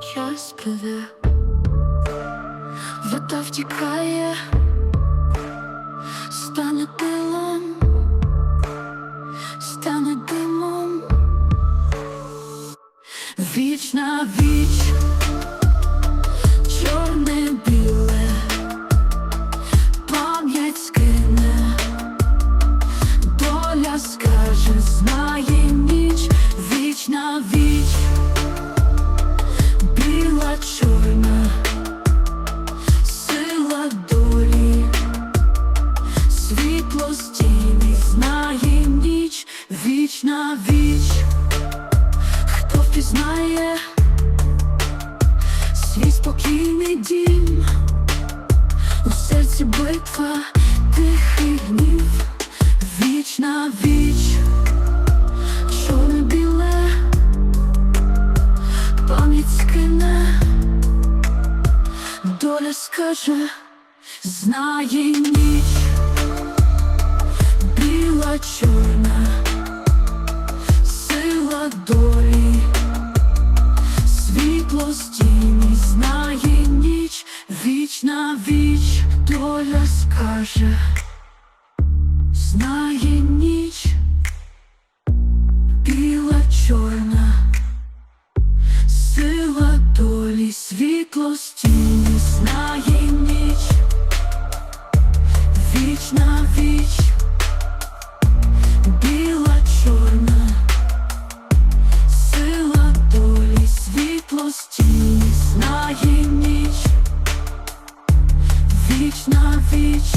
час пливе, вода втікає, стане пилом, стане димом, віч на віч, на віч, хто впізнає свій спокійний дім, у серці битва, тихий гнів, віч на віч, чорне біле. Пам'ять скине, доля скаже, знає ніч, біла чорна, світло стіні знає ніч, віч на віч, доля скаже, знає ніч, біла чорна. Сила долі, світло стіні знає ніч, віч віч на віч,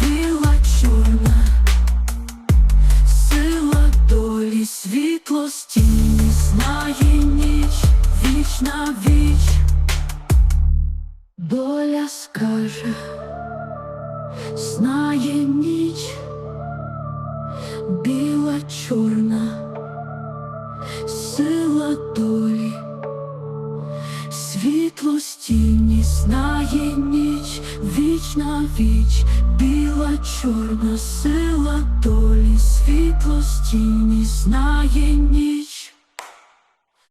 біла чорна. Сила долі, світло стіні знає ніч, віч на віч, доля скаже, знає ніч, біла чорна, Знає ніч, віч на віч, біла чорна сила долі, світло стіні знає ніч.